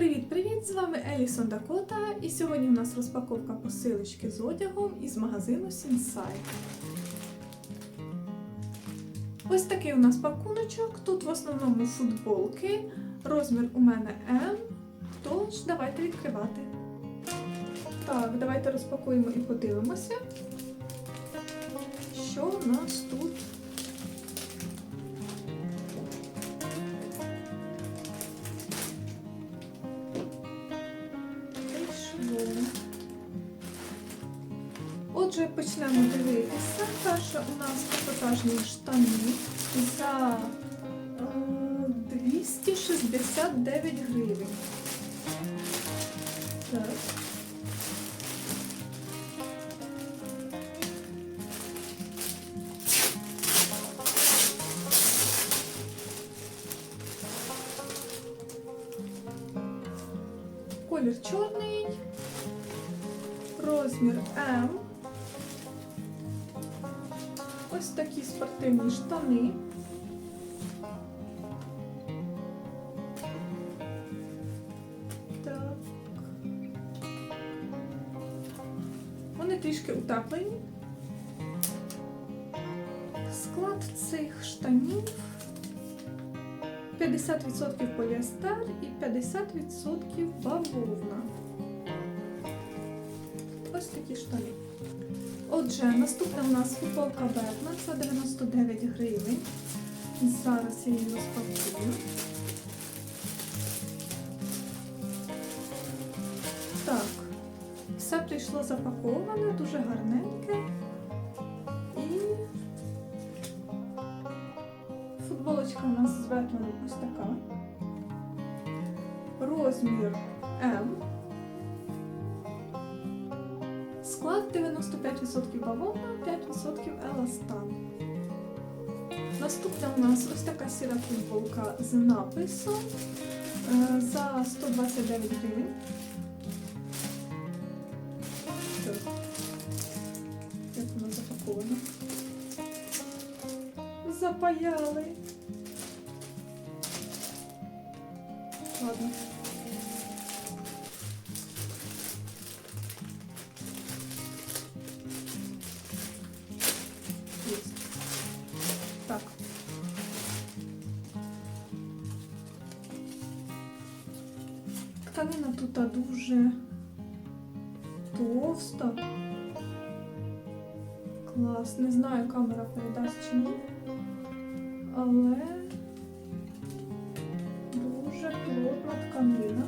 Привіт-привіт! З вами Елісон Дакота, і сьогодні у нас розпаковка посилочки з одягом із магазину Сінсай. Ось такий у нас пакуночок. Тут в основному футболки. Розмір у мене М. Тож, давайте відкривати. Так, давайте розпакуємо і подивимося, що у нас тут. Отже, почнемо дивитися. Перше у нас трикотажні штани за е, 269 гривень. Так. Колір чорний, розмір М. Ось такі спортивні штани. Так. Вони трішки утеплені. Склад цих штанів 50% поліестер і 50% бавовна. Отже, наступна у нас футболка Бетмен за 99 гривень. Зараз я її розпакую. Так, все прийшло запаковане, дуже гарненьке. І футболочка у нас з Бетменом ось така. Розмір М. 95% бавовна, 5% еластан. Наступна у нас ось така сіра футболка з написом е, за 129 гривень. Як вона запакована? Запаяли. Ладно. Тканина тут дуже товста. Клас. Не знаю, камера передасть чи ні. Але дуже плотна тканина.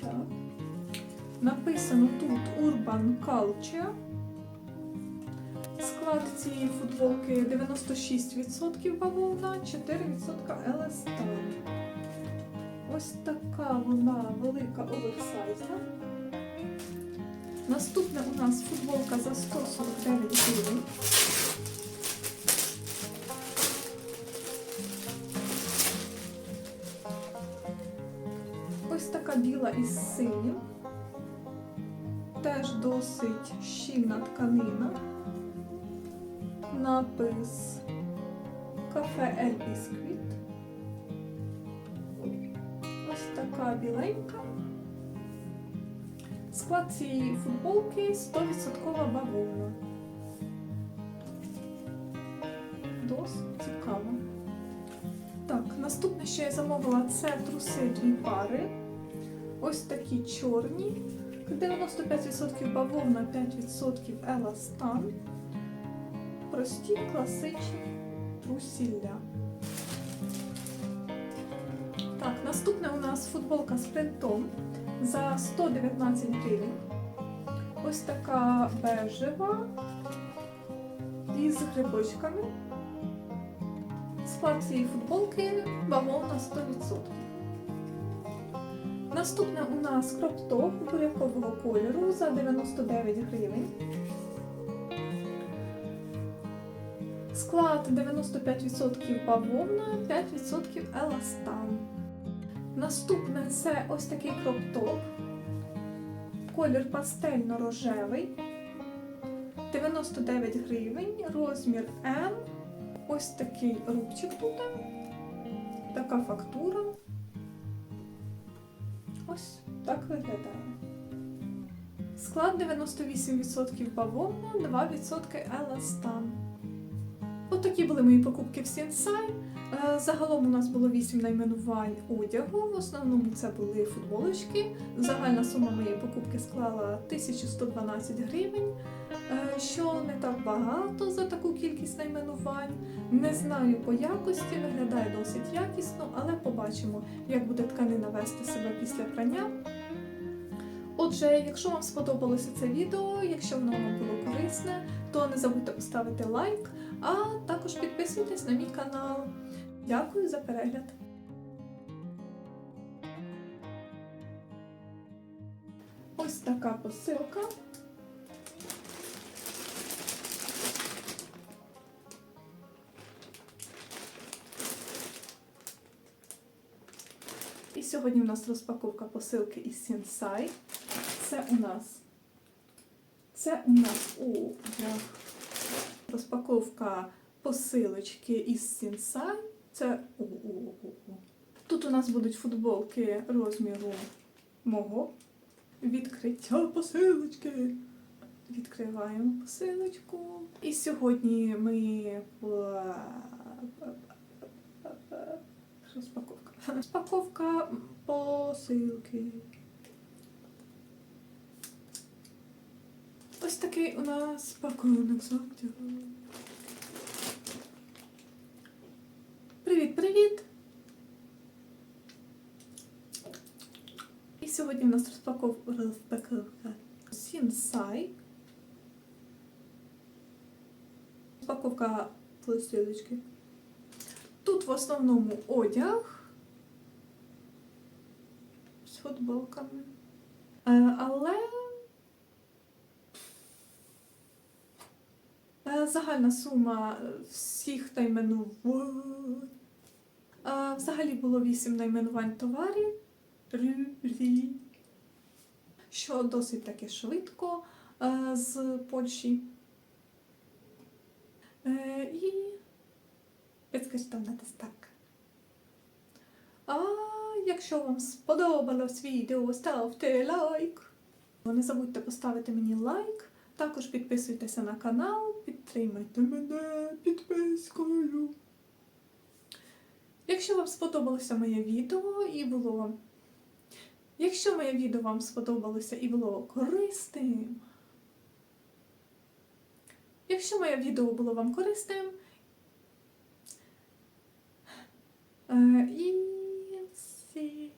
Так. Написано тут Urban Culture. Склад цієї футболки 96% бавовна, 4% еластан. Ось така вона велика оверсайзна. Наступна у нас футболка за 149 гривень. Ось така біла із синім. Теж досить щільна тканина. Напис Кафе Ель Бісквіт. Ось така біленька. Склад цієї футболки 100% бавовна. Досить цікаво. Так, наступне, що я замовила, це труси дві пари. Ось такі чорні. 95% бавовна, 5% еластан. Прості класичні трусілля. Так, наступне у нас футболка з принтом за 119 гривень. Ось така бежева із грибочками. Склад цієї футболки бавовна 100%. Наступне у нас кроп-топ бурякового кольору за 99 гривень. Склад 95% бавовна, 5% еластан. Наступне це ось такий кроп-топ. Колір пастельно-рожевий. 99 гривень, розмір М. Ось такий рубчик тут. Така фактура. Ось так виглядає. Склад 98% бавовна, 2% еластан. Отакі були мої покупки в Сінсай. Е, Загалом у нас було 8 найменувань одягу. В основному це були футболочки. Загальна сума моєї покупки склала 1112 гривень, е, що не так багато за таку кількість найменувань. Не знаю по якості, виглядає досить якісно, але побачимо, як буде тканина вести себе після прання. Отже, якщо вам сподобалося це відео, якщо воно вам було корисне, то не забудьте поставити лайк, а також підписуйтесь на мій канал. Дякую за перегляд. Ось така посилка. І сьогодні в нас розпаковка посилки із Сінсай. Це у нас. Це у нас одяг. Розпаковка посилочки із Сінсай. Це о, о, о, о. Тут у нас будуть футболки розміру мого. Відкриття посилочки. Відкриваємо посилочку. І сьогодні ми розпаковка. Розпаковка посилки. Ось такий у нас пакунок з одягу. Привіт, привіт! І сьогодні у нас розпаковка розпаковка Сінсай. Розпаковка посилочки. Тут в основному одяг з футболками. Е, Але загальна сума всіх найменувань. Е, Взагалі було 8 найменувань товарів. Рюрі. Що досить таки швидко е, з Польщі. Е, І безкоштовна доставка. А якщо вам сподобалось відео, ставте лайк. Не забудьте поставити мені лайк. Також підписуйтеся на канал, підтримайте мене підпискою. Якщо вам сподобалося моє відео і було. Якщо моє відео вам сподобалося і було корисним. Якщо моє відео було вам корисним. Е, і всі.